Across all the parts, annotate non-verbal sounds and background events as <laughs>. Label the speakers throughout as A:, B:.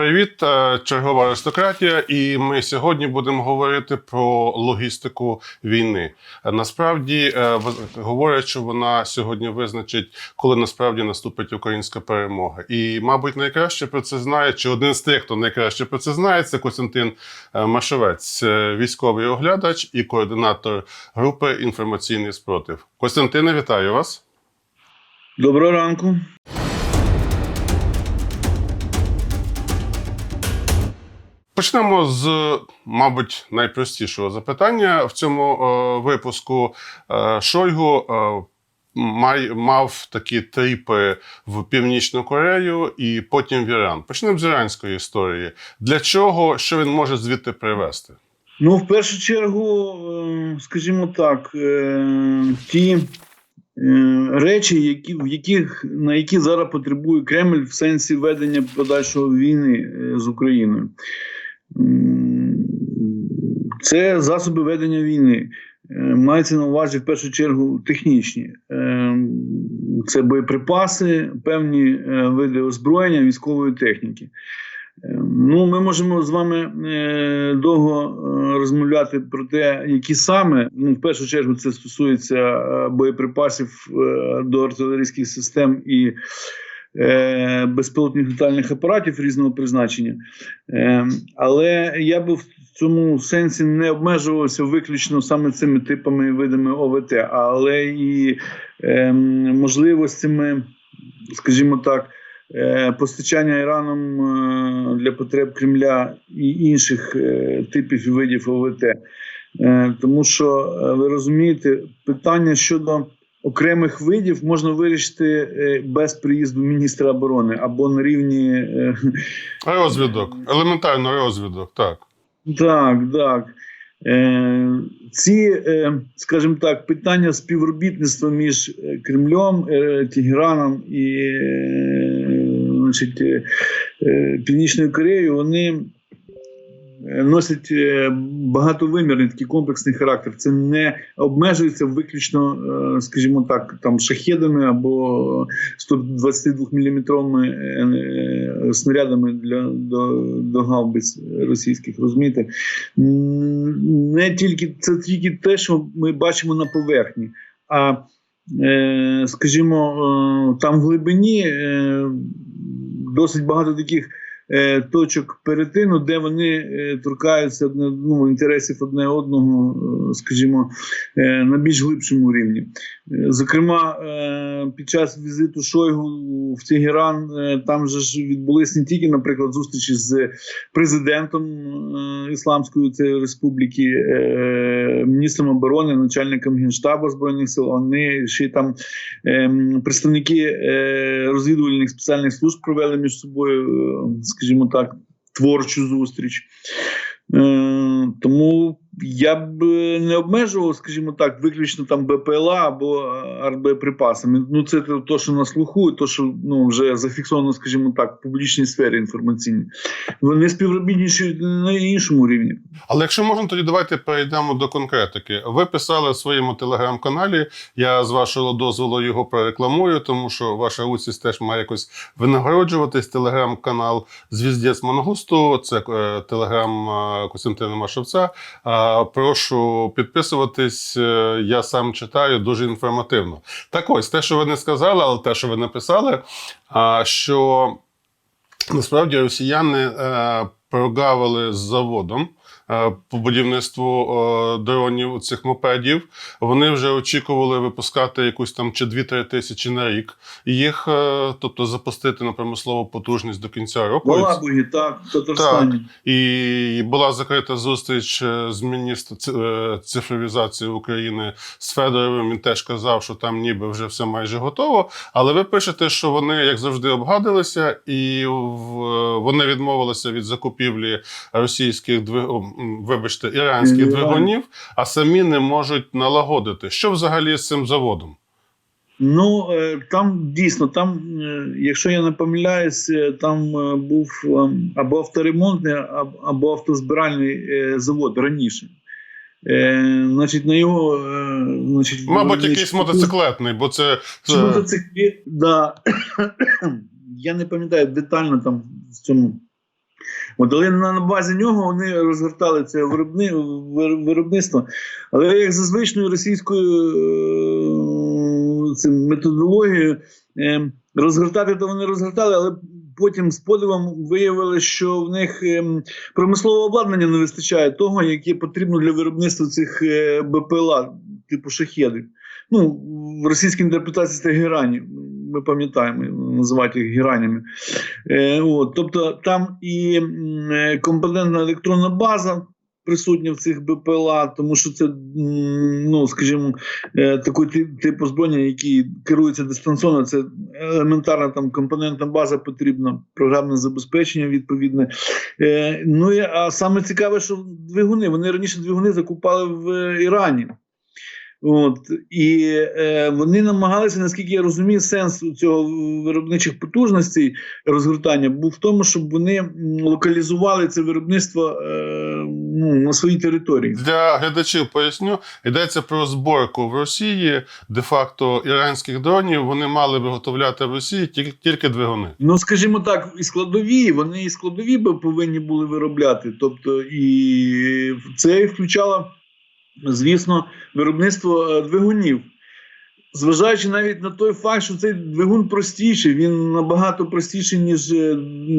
A: Привіт, е, чергова аристократія. І ми сьогодні будемо говорити про логістику війни. Насправді е, говорять, що вона сьогодні визначить, коли насправді наступить українська перемога. І, мабуть, найкраще про це знає, чи один з тих, хто найкраще про це знає, це Костянтин е, Машовець, військовий оглядач і координатор групи інформаційний спротив. Костянтине, вітаю вас.
B: Доброго ранку.
A: Почнемо з, мабуть, найпростішого запитання в цьому е, випуску. Е, Шойгу е, май, мав такі тріпи в Північну Корею і потім в Іран. Почнемо з іранської історії. Для чого, що він може звідти привезти?
B: Ну, в першу чергу, е, скажімо так, е, ті е, речі, які, в яких, на які зараз потребує Кремль в сенсі ведення подальшого війни з Україною. Це засоби ведення війни. Е, Мається на увазі в першу чергу технічні. Е, Це боєприпаси, певні е, види озброєння, військової техніки. Ну, ми можемо з вами довго розмовляти про те, які саме ну, в першу чергу це стосується боєприпасів до артилерійських систем і е, безпілотних літальних апаратів різного призначення. Е, але я би в цьому сенсі не обмежувався виключно саме цими типами і видами ОВТ, але і е, можливостями, скажімо так. Постачання Іраном для потреб Кремля і інших типів і видів ОВТ. Тому що ви розумієте, питання щодо окремих видів можна вирішити е, без приїзду міністра оборони або на рівні е,
A: Розвідок, елементарно розвідок, так.
B: так, так. Е, ці, скажімо так, питання співробітництва між Кремлем, Тегераном і значить, Північною Кореєю, вони носять е, багатовимірний такий комплексний характер. Це не обмежується виключно, е, скажімо так, там шахедами або 122 мм е, снарядами для до, до гаубиць російських. Розумієте, не тільки це тільки те, що ми бачимо на поверхні, а скажімо, там в глибині досить багато таких. Е, Точок перетину, де вони е, торкаються одне, ну, інтересів одне одного, е, скажімо, е, на більш глибшому рівні. Е, Зокрема, е, під час візиту Шойгу в Тегеран е, там же ж відбулись не тільки, наприклад, зустрічі з президентом е, Ісламської республіки, е, міністром оборони, начальником генштабу збройних сил. Вони ще там е, представники е, розвідувальних спеціальних служб провели між собою, е, скажімо так, творчу зустріч. Е, тому я б не обмежував, скажімо так, виключно там БПЛА або артбоєприпасами. Ну, це те, що на слуху, то, що ну, вже зафіксовано, скажімо так, в публічній сфері інформаційній. Вони співробітніші на іншому рівні.
A: Але якщо можна, тоді давайте перейдемо до конкретики. Ви писали в своєму телеграм-каналі. Я з вашого дозволу його прорекламую, тому що ваша участь теж має якось винагороджуватись. Телеграм-канал Звіздець Мангусту. Це е, телеграм е, Костянтина Машевця. Прошу підписуватись. е, Я сам читаю дуже інформативно. Так ось те, що ви не сказали, але те, що ви написали, що насправді росіяни е, прогавили з заводом. Е, По будівництву е, дронів цих мопедів вони вже очікували випускати якусь там чи 2-3 тисячі на рік їх, е, тобто запустити на промислову потужність до кінця року.
B: В Алабугі, так, в
A: І була закрита зустріч з міністром цифровізації України з Федоровим. Він теж казав, що там ніби вже все майже готово. Але ви пишете, що вони, як завжди, обгадилися, і вони відмовилися від закупівлі російських двиг... вибачте, іранських
B: Іран.
A: двигунів, а самі не можуть налагодити. Що взагалі з цим заводом?
B: Ну е, там дійсно, там, е, якщо я не помиляюсь, е, там був або авторемонтний, або автозбиральний завод раніше. Е, Значить, на його е, значить,
A: Мабуть, якийсь мотоциклетний, бо це.
B: Чи мотоциклі, да. <coughs> Я не пам'ятаю детально там в цьому От, але на, базі нього вони розгортали це виробни, виробництво. Але як за звичною російською е, цим методологією, е, розгортати то вони розгортали, але потім з подивом виявили, що в них ем, промислового обладнання не вистачає того, яке потрібно для виробництва цих е, БПЛА, типу шахедів. Ну, в російській інтерпретації це герані. Ми пам'ятаємо, називають їх геранями. Е, от, тобто там і компонентна електронна база присутня в цих БПЛА, тому що це, ну, скажімо, е, такий тип, озброєння, який керується дистанційно, це елементарна там компонентна база потрібна, програмне забезпечення відповідне. Е, ну, а саме цікаве, що двигуни, вони раніше двигуни закупали в Ірані. От, і е, вони намагалися, наскільки я розумію, сенс цього виробничих потужностей розгортання був в тому, щоб вони локалізували це виробництво е, ну, на своїй території.
A: Для глядачів поясню, йдеться про зборку в Росії. Де-факто іранських дронів вони мали виготовляти в Росії тільки, тільки двигуни.
B: Ну, скажімо так, і складові, вони і складові би повинні були виробляти. Тобто, і це включало, звісно, виробництво е, двигунів. Зважаючи навіть на той факт, що цей двигун простіший, він набагато простіший, ніж е,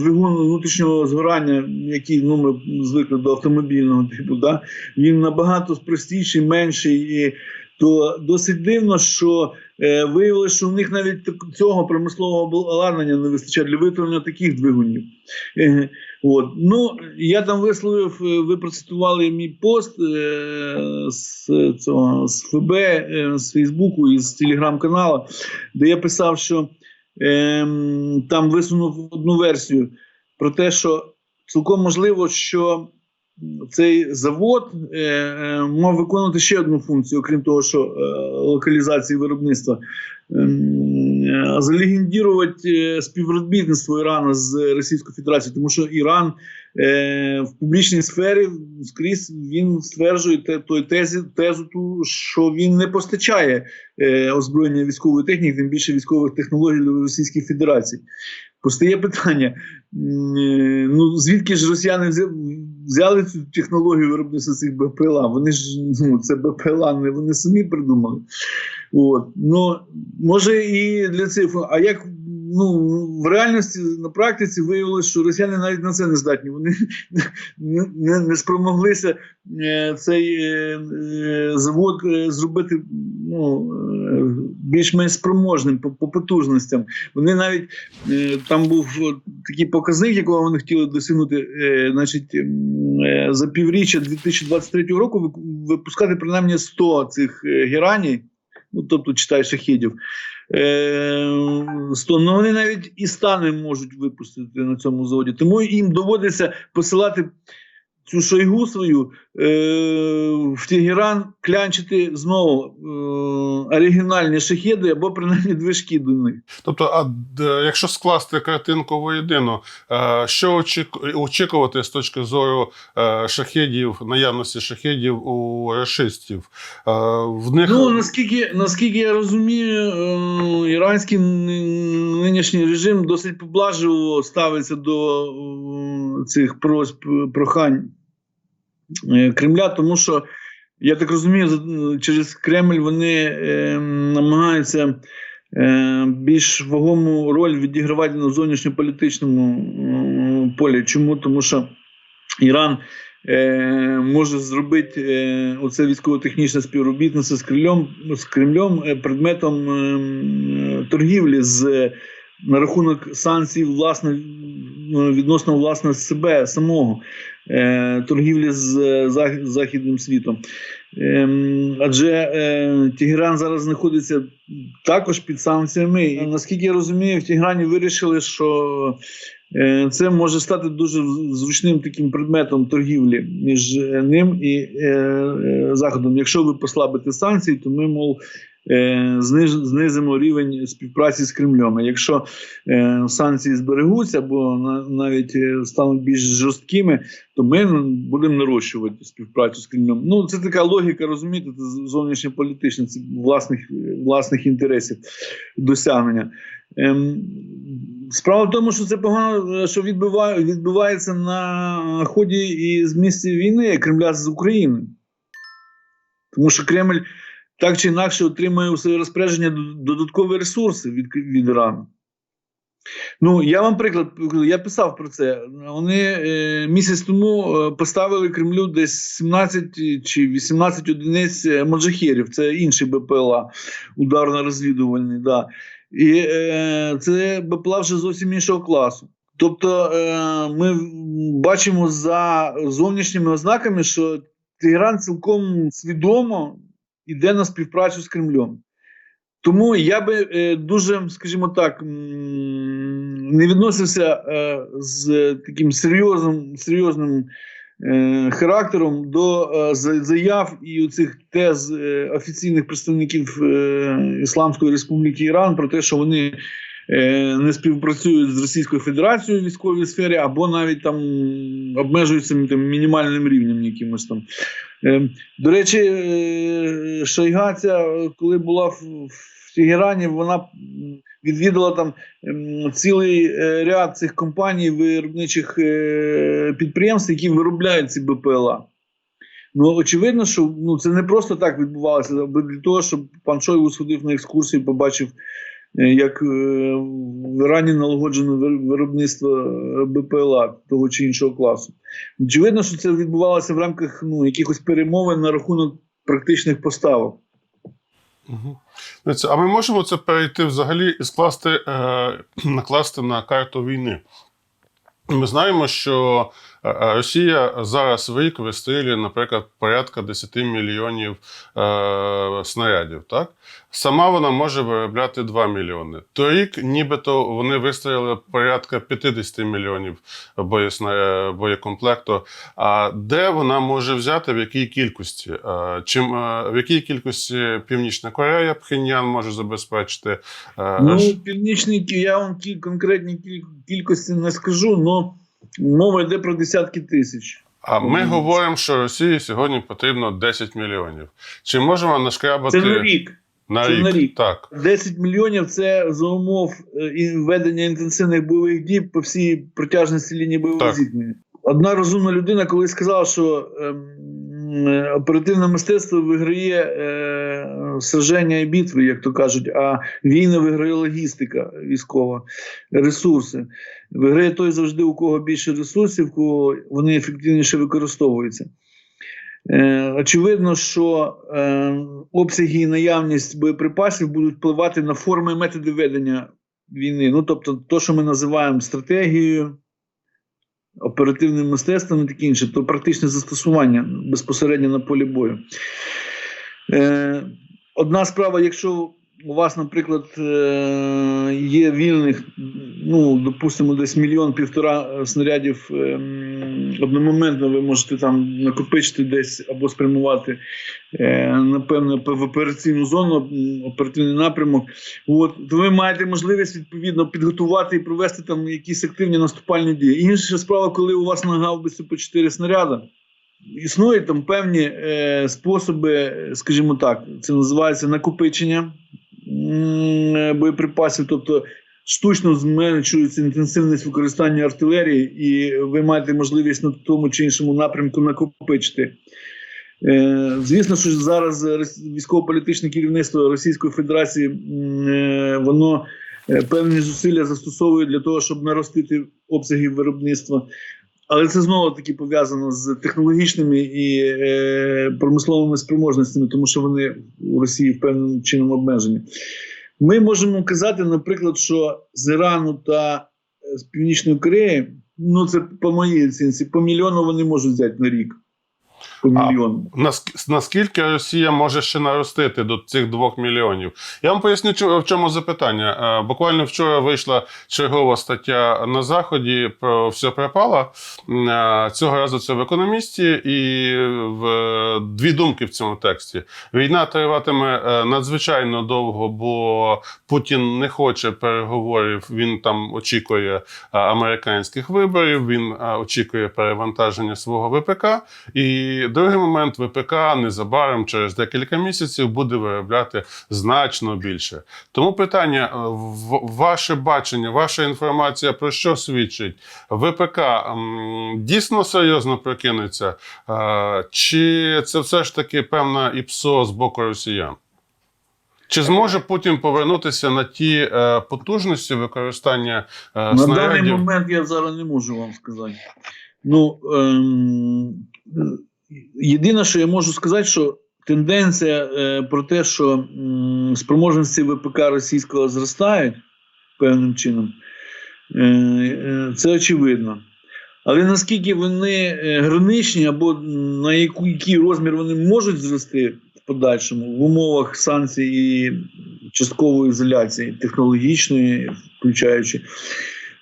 B: двигун внутрішнього згорання, який ну, ми звикли до автомобільного типу. Да? Він набагато простіший, менший. І, то досить дивно, що е, виявилося, що у них навіть цього промислового обладнання не вистачає для виготовлення таких двигунів. Е, от. Ну, я там висловив, е, ви процитували мій пост е, з, цього, з ФБ, е, з Фейсбуку і з телеграм-каналу, де я писав, що е, там висунув одну версію про те, що цілком можливо, що цей завод е, е, мав виконувати ще одну функцію, окрім того, що е, локалізації виробництва. Ем, е, Залегендірувати е, співробітництво Ірану з Російською Федерацією, тому що Іран е, в публічній сфері скрізь він стверджує те, той тезі, тезу, ту, що він не постачає е, озброєння військової техніки, тим більше військових технологій до Російської Федерації. Постає питання: е, ну звідки ж росіяни взяли цю технологію виробництва цих БПЛА? Вони ж ну, це БПЛА, не вони самі придумали. От. Ну, може, і для цих. А як ну, в реальності на практиці виявилося, що росіяни навіть на це не здатні. Вони не, не, не спромоглися е, цей е, е, завод зробити ну, більш-менш спроможним по, по потужностям. Вони навіть там був такий показник, якого вони хотіли досягнути, значить, за півріччя 2023 року випускати принаймні 100 цих гераній, ну тобто читай шахідів. Е, 100, ну вони навіть і стани можуть випустити на цьому заводі. Тому їм доводиться посилати цю шойгу свою е, в Тегеран, клянчити знову е, оригінальні шахеди або принаймні движки до них.
A: Тобто, а якщо скласти картинку воєдину, е, що очікувати з точки зору е, шахедів, наявності шахедів у рашистів? Е, В них
B: Ну наскільки, наскільки я розумію, е, іранський нинішній режим досить поблажливо ставиться до е, цих просьб прохань е, Кремля, тому що я так розумію, через Кремль вони е, намагаються більш вагому роль відігравати на зовнішньополітичному полі. Чому? Тому що Іран може зробити оце військово-технічне співробітництво з Кремлем, з Кремлем предметом е, торгівлі з на рахунок санкцій власне ну, відносно власне себе самого е, торгівлі з західним світом. Ем, адже е, Тегеран зараз знаходиться також під санкціями. І, наскільки я розумію, в Тегерані вирішили, що е, це може стати дуже зручним таким предметом торгівлі між ним і Заходом. Якщо ви послабите санкції, то ми, мов, знизимо рівень співпраці з Кремлем. Якщо е, санкції зберегуться або навіть е, стануть більш жорсткими, то ми будемо нарощувати співпрацю з Кремлем. Ну, це така логіка, розумієте, це зовнішньополітична, це власних, власних інтересів досягнення. Ем, справа в тому, що це погано, що відбуває, відбувається на ході і з місця війни Кремля з Україною. Тому що Кремль так чи інакше отримує у своє розпорядження додаткові ресурси від, від Ірану. Ну, я вам приклад, я писав про це. Вони е, місяць тому е, поставили Кремлю десь 17 чи 18 одиниць е, моджахерів. Це інший БПЛА, ударно-розвідувальний. Да. І е, це БПЛА вже зовсім іншого класу. Тобто е, ми бачимо за зовнішніми ознаками, що Тегеран цілком свідомо йде на співпрацю з Кремлем. Тому я би е, дуже, скажімо так, не відносився е, з таким серйозним, серйозним е, характером до е, заяв і цих тез е, офіційних представників е, Ісламської Республіки Іран про те, що вони не співпрацюють з Російською Федерацією в військовій сфері, або навіть там обмежуються там, мінімальним рівнем якимось там. Е, До речі, е, Шойга ця, коли була в, Тегерані, вона відвідала там ем, цілий е, ряд цих компаній виробничих е, підприємств, які виробляють ці БПЛА. Ну, очевидно, що ну, це не просто так відбувалося, аби для того, щоб пан Шойгу сходив на екскурсію побачив, е, як е, в Ірані налагоджено виробництво е, БПЛА того чи іншого класу. Очевидно, що це відбувалося в рамках ну, якихось перемовин на рахунок практичних поставок.
A: Угу. А ми можемо це перейти взагалі і скласти, е, <clears throat> накласти на карту війни. Ми знаємо, що е, е, Росія зараз в рік вистрілює, наприклад, порядка 10 мільйонів е, снарядів. Так? Сама вона може виробляти 2 мільйони. Торік, нібито вони вистрілили порядка 50 мільйонів боєсна- боєкомплекту. А де вона може взяти, в якій кількості? Е, Чим, е, в якій кількості Північна Корея, Пхеньян може забезпечити? Е,
B: Ну, північний я вам конкретні кіль, кількості не скажу, але мова йде про десятки тисяч.
A: А ми
B: mm.
A: говоримо, що Росії сьогодні потрібно 10 мільйонів. Чи можемо нашкрябати
B: Це на рік.
A: на
B: це
A: рік?
B: на рік.
A: Так.
B: 10 мільйонів це за умов введення ведення інтенсивних бойових дій по всій протяжності лінії
A: бойових
B: зіткнення. Одна розумна людина колись сказала, що ем, е, оперативне мистецтво виграє е, сраження і битви, як то кажуть, а війни виграє логістика військова, ресурси. Виграє той завжди, у кого більше ресурсів, кого вони ефективніше використовуються. Е, очевидно, що е, обсяги і наявність боєприпасів будуть впливати на форми і методи ведення війни. Ну, тобто, то, що ми називаємо стратегією, оперативним мистецтвом і таке інше, то практичне застосування безпосередньо на полі бою. Е, одна справа, якщо у вас, наприклад, е, є вільних, ну, допустимо, десь мільйон-півтора снарядів ем, одномоментно ви можете там накопичити десь або спрямувати, е, напевно, в операційну зону, оперативний напрямок. От, то ви маєте можливість відповідно підготувати і провести там якісь активні наступальні дії. Інша справа, коли у вас на гаубиці по 4 снаряди. Існують там певні е, способи, скажімо так, це називається накопичення е, боєприпасів, тобто штучно зменшується інтенсивність використання артилерії, і ви маєте можливість на тому чи іншому напрямку накопичити. Е, звісно, що зараз військово-політичне керівництво Російської Федерації е, воно е, певні зусилля застосовує для того, щоб наростити обсяги виробництва. Але це знову таки пов'язано з технологічними і е, промисловими спроможностями, тому що вони у Росії певним чином обмежені. Ми можемо казати, наприклад, що з Ірану та е, з Північної Кореї, ну це по моїй оцінці, по мільйону вони можуть взяти на рік. По мільйону.
A: Наск- Наскільки Росія може ще наростити до цих двох мільйонів? Я вам поясню, в чому запитання. Е, Буквально вчора вийшла чергова стаття на заході про все пропало. Е, Цього разу це в економісті, і в е, дві думки в цьому тексті. Війна триватиме надзвичайно довго, бо Путін не хоче переговорів. Він там очікує американських виборів. Він очікує перевантаження свого ВПК. І другий момент ВПК незабаром через декілька місяців буде виробляти значно більше. Тому питання: е, ваше бачення, ваша інформація про що свідчить? ВПК дійсно серйозно прокинеться, Е, чи це все ж таки певна ІПСО з боку росіян? Чи зможе Путін повернутися на ті е, потужності використання е,
B: На даний момент я зараз не можу вам сказати. Ну, ем, єдине, що я можу сказати, що тенденція е, про те, що м, спроможності ВПК російського зростають певним чином, е, е, це очевидно. Але наскільки вони е, граничні, або на яку, який розмір вони можуть зрости в подальшому в умовах санкцій і часткової ізоляції, технологічної, включаючи,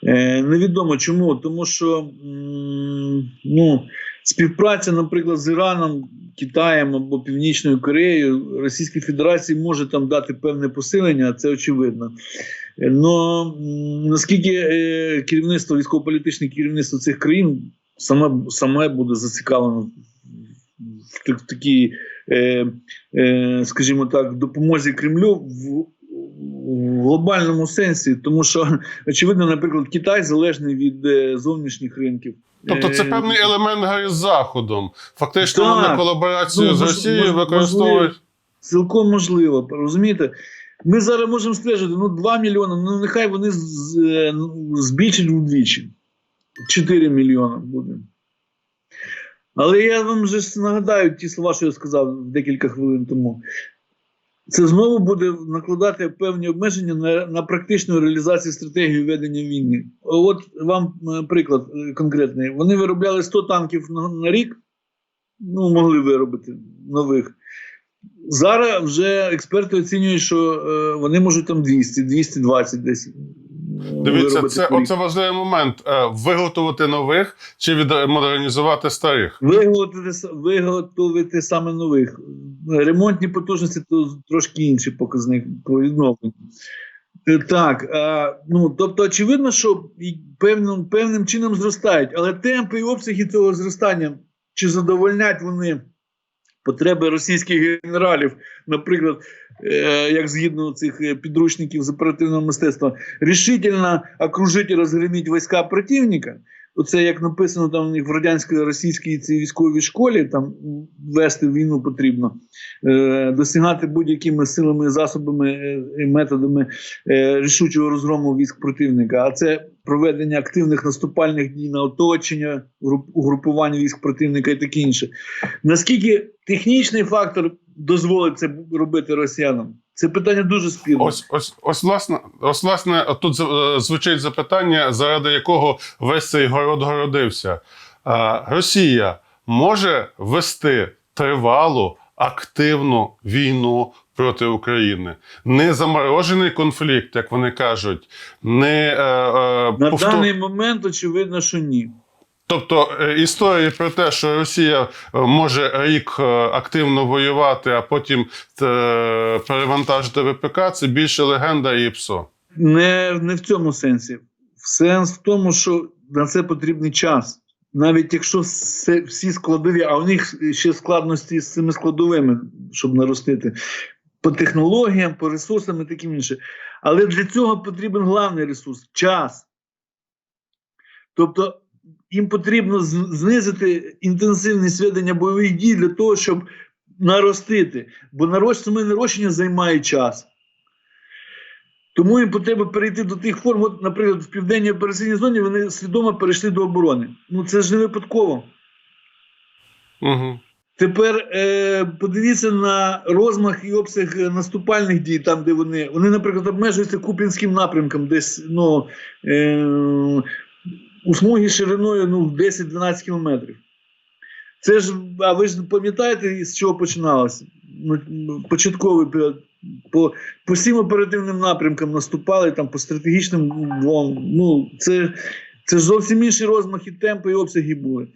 B: Е, невідомо чому, тому що м, ну, співпраця, наприклад, з Іраном, Китаєм або Північною Кореєю Російській Федерації може там дати певне посилення, це очевидно. Но наскільки е, керівництво, військово-політичне керівництво цих країн саме, саме буде зацікавлено в, такій, е, е, скажімо так, допомозі Кремлю в, в глобальному сенсі, тому що <laughs> очевидно, наприклад, Китай залежний від зовнішніх ринків.
A: Тобто це
B: Е,
A: певний елемент гри з Заходом. Фактично
B: Так.
A: вони колаборацію
B: Ну,
A: з Росією використовують.
B: Цілком можливо, розумієте? Ми зараз можемо стежити, ну 2 мільйони, ну нехай вони е, збільшать вдвічі. 4 мільйони буде. Але я вам вже нагадаю ті слова, що я сказав декілька хвилин тому. Це знову буде накладати певні обмеження на, на практичну реалізацію стратегії ведення війни. От вам е, приклад е, конкретний. Вони виробляли 100 танків на, на рік, ну, могли виробити нових. Зараз вже експерти оцінюють, що е, вони можуть там 200, 220 десь. Е,
A: Дивіться, це оце важливий момент. Е, Виготовити нових чи відмодернізувати старих.
B: Виготовити, виготовити саме нових. Ремонтні потужності то трошки інший показник по відновленню. Е, Так, ну тобто, очевидно, що певним, певним чином зростають, але темпи і обсяги цього зростання чи задовольнять вони потреби російських генералів, наприклад, е, як згідно цих е, підручників з оперативного мистецтва, рішительно окружити і війська противника. Оце як написано там в радянсько-російській цій військовій школі, там вести війну потрібно, е, досягати будь-якими силами, засобами е, і методами е, рішучого розгрому військ противника. А це проведення активних наступальних дій на оточення, груп- угрупування військ противника і таке інше. Наскільки технічний фактор дозволить це робити росіянам? Це питання дуже спірне.
A: Ось, ось, ось, власне, ось, власне, тут е, звучить запитання, заради якого весь цей город городився. Е, Росія може вести тривалу, активну війну проти України. Не заморожений конфлікт, як вони кажуть, не е, е,
B: На
A: повтор-
B: даний момент очевидно, що ні.
A: Тобто е, історії про те, що Росія е, може рік е, активно воювати, а потім перевантажити ВПК, це більше легенда і ПСО.
B: Не, не в цьому сенсі. Сенс в тому, що на це потрібний час. Навіть якщо всі складові, а у них ще складності з цими складовими, щоб наростити, по технологіям, по ресурсам і таким інше. Але для цього потрібен головний ресурс час. Тобто їм потрібно знизити інтенсивність ведення бойових дій для того, щоб наростити. Бо нарощ, саме нарощення займає час. Тому їм потрібно перейти до тих форм. От, наприклад, в південній операційній зоні вони свідомо перейшли до оборони. Ну це ж не випадково.
A: Угу.
B: Тепер е, подивіться на розмах і обсяг наступальних дій, там, де вони. Вони, наприклад, обмежуються Купінським напрямком, десь ну, е, у смугі шириною ну, 10-12 кілометрів. Це ж, а ви ж пам'ятаєте, з чого починалося? Ну, початковий період. По, по всім оперативним напрямкам наступали там по стратегічним двом. Ну, це, це ж зовсім інші розмахи, темпи і обсяги були.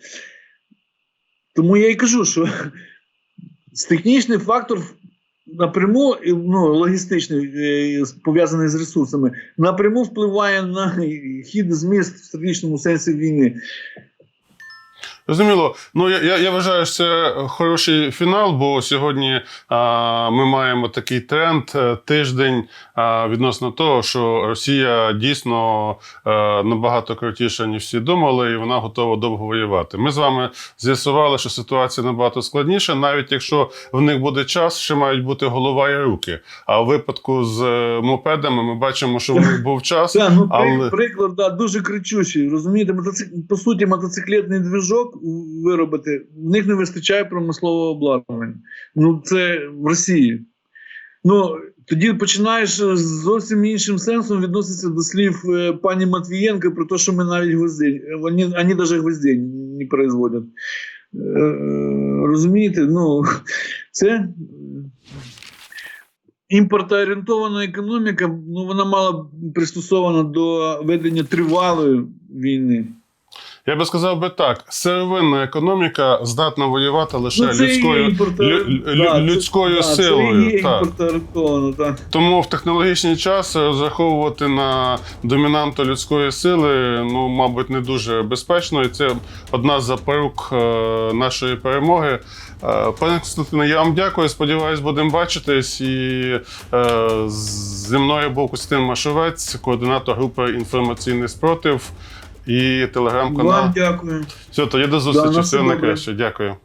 B: Тому я і кажу, що технічний фактор напряму, ну, логістичний, е, пов'язаний з ресурсами, напряму впливає на хід зміст в стратегічному сенсі війни.
A: Розуміло. Ну я, я, я вважаю, що це хороший фінал, бо сьогодні а, ми маємо такий тренд е, тиждень а, відносно того, що Росія дійсно е, набагато крутіша, ніж всі думали, і вона готова довго воювати. Ми з вами з'ясували, що ситуація набагато складніша, навіть якщо в них буде час, ще мають бути голова і руки. А у випадку з е, мопедами ми бачимо, що в них був час. <laughs>
B: Ну,
A: але-
B: приклад да, дуже кричущий. Розумієте, по суті, мотоциклетний движок виробити, в них не вистачає промислового обладнання. Ну, це в Росії. Ну, тоді починаєш з зовсім іншим сенсом відноситися до слів е, пані Матвієнка про те, що ми навіть гвоздей, вони, вони навіть гвоздей не производять. Е, розумієте, ну, це. е, Імпортоорієнтована економіка, ну вона мала пристосована до ведення тривалої війни.
A: Я би сказав би так: сировинна економіка здатна воювати лише
B: Ну,
A: людською, лю-
B: да,
A: людською силою.
B: Це
A: так. Тому в технологічний час розраховувати на домінанту людської сили, ну, мабуть, не дуже безпечно. І це одна з запорук е, нашої перемоги. Е, Пане Константине, я вам дякую. Сподіваюсь, будемо бачитись. І е, зі мною був Костянтин Машовець, координатор групи інформаційний спротив і телеграм-канал.
B: Вам дякую.
A: Все, тоді до зустрічі. Да,
B: все
A: найкраще. Дякую.